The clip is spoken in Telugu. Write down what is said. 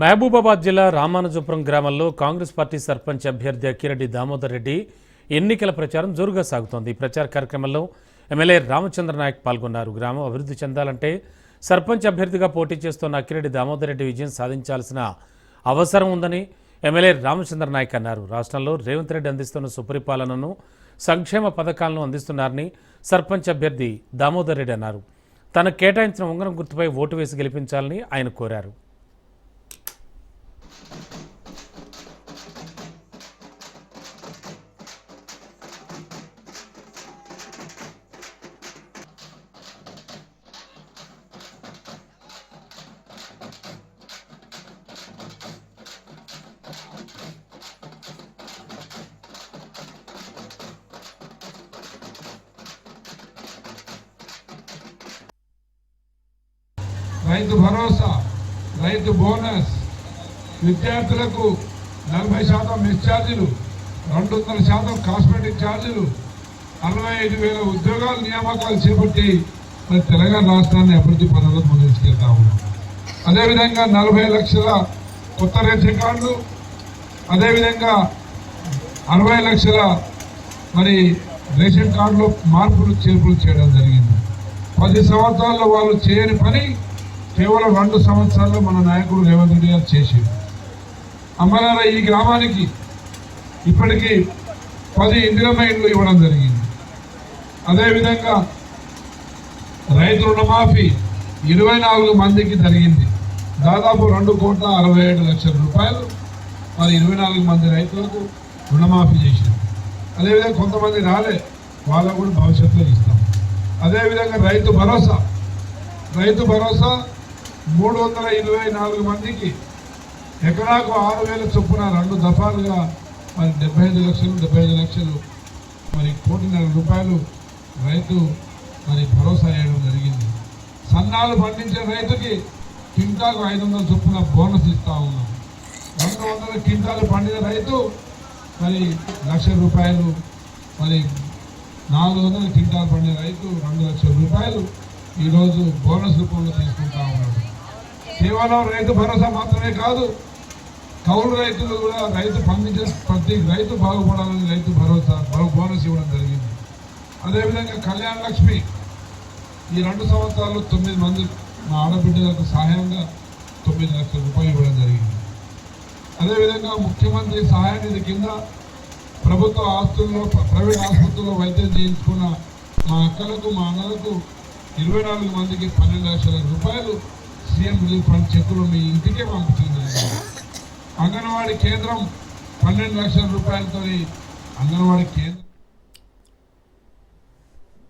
మహబూబాబాద్ జిల్లా రామానుజపురం గ్రామంలో కాంగ్రెస్ పార్టీ సర్పంచ్ అభ్యర్థి అక్కిరెడ్డి దామోదర్ రెడ్డి ఎన్నికల ప్రచారం జోరుగా సాగుతోంది. ఈ ప్రచార కార్యక్రమంలో ఎమ్మెల్యే రామచంద్ర నాయక్ పాల్గొన్నారు. గ్రామం అభివృద్ధి చెందాలంటే సర్పంచ్ అభ్యర్థిగా పోటీ చేస్తున్న అక్కిరెడ్డి దామోదర్ రెడ్డి విజయం సాధించాల్సిన అవసరం ఉందని ఎమ్మెల్యే రామచంద్ర నాయక్ అన్నారు. రాష్ట్రంలో రేవంత్ రెడ్డి అందిస్తున్న సుపరిపాలనను సంక్షేమ పథకాలను అందిస్తున్నారని సర్పంచ్ అభ్యర్థి దామోదర్ రెడ్డి అన్నారు. తనకు కేటాయించిన ఉంగరం గుర్తుపై ఓటు వేసి గెలిపించాలని ఆయన కోరారు. రైతు భరోసా రైతు బోనస్ విద్యార్థులకు నలభై శాతం మిస్ ఛార్జీలు రెండు వందల శాతం కాస్మెటిక్ ఛార్జీలు అరవై ఐదు వేల ఉద్యోగాల నియామకాలు చేపట్టి మరి తెలంగాణ రాష్ట్రాన్ని అభివృద్ధి పనులకు ముందుకెళ్తా ఉన్నాం. అదేవిధంగా నలభై లక్షల కొత్త రేషన్ కార్డులు అదేవిధంగా అరవై లక్షల మరి రేషన్ కార్డులో మార్పులు చేర్పులు చేయడం జరిగింది. పది సంవత్సరాల్లో వాళ్ళు చేయని పని కేవలం రెండు సంవత్సరాల్లో మన నాయకుడు రేవంత్ రెడ్డి గారు చేసి అమ్మగారు ఈ గ్రామానికి ఇప్పటికీ పది ఇందిరమ్మ ఇండ్లు ఇవ్వడం జరిగింది. అదేవిధంగా రైతు రుణమాఫీ ఇరవై నాలుగు మందికి జరిగింది. దాదాపు రెండు కోట్ల అరవై ఏడు లక్షల రూపాయలు మరి ఇరవై నాలుగు మంది రైతులకు రుణమాఫీ చేసింది. అదేవిధంగా కొంతమంది రాలే వాళ్ళకు కూడా భవిష్యత్తులో ఇస్తాం. అదేవిధంగా రైతు భరోసా రైతు భరోసా మూడు వందల ఇరవై నాలుగు మందికి ఎకరాకు ఆరు వేల చొప్పున రెండు దఫాలుగా మరి డెబ్బై ఐదు లక్షలు డెబ్బై ఐదు లక్షలు మరి కోటిన్నర రూపాయలు రైతు మరి భరోసా వేయడం జరిగింది. సన్నాలు పండించే రైతుకి కింటాకు ఐదు వందల చొప్పున బోనస్ ఇస్తూ ఉన్నాం. రెండు వందల కింటాలు పండిన రైతు మరి లక్ష రూపాయలు మరి నాలుగు వందల క్వింటాలు పండిన రైతు రెండు లక్షల రూపాయలు ఈరోజు బోనస్ రూపంలో తీసుకుంటా కేవలం రైతు భరోసా మాత్రమే కాదు కౌలు రైతులు కూడా రైతు పండించే ప్రతి రైతు బాగుపడాలని రైతు భరోసా మరో బోనస్ ఇవ్వడం జరిగింది. అదేవిధంగా కళ్యాణ లక్ష్మి ఈ రెండు సంవత్సరాలు తొమ్మిది మంది మా ఆడబిడ్డలకు సహాయంగా తొమ్మిది లక్షల రూపాయలు ఇవ్వడం జరిగింది. అదేవిధంగా ముఖ్యమంత్రి సహాయ నిధి కింద ప్రభుత్వ ఆస్తుల్లో ప్రైవేట్ ఆసుపత్రుల్లో వైద్యం చేయించుకున్న మా అక్కలకు మా అన్నలకు ఇరవై నాలుగు మందికి పన్నెండు లక్షల రూపాయలు సీఎం రిలీఫ్ ఫండ్ చెక్కులు మీ ఇంటికే పంపుతున్నాయి. అంగన్వాడీ కేంద్రం పన్నెండు లక్షల రూపాయలతో అంగన్వాడీ కేంద్రం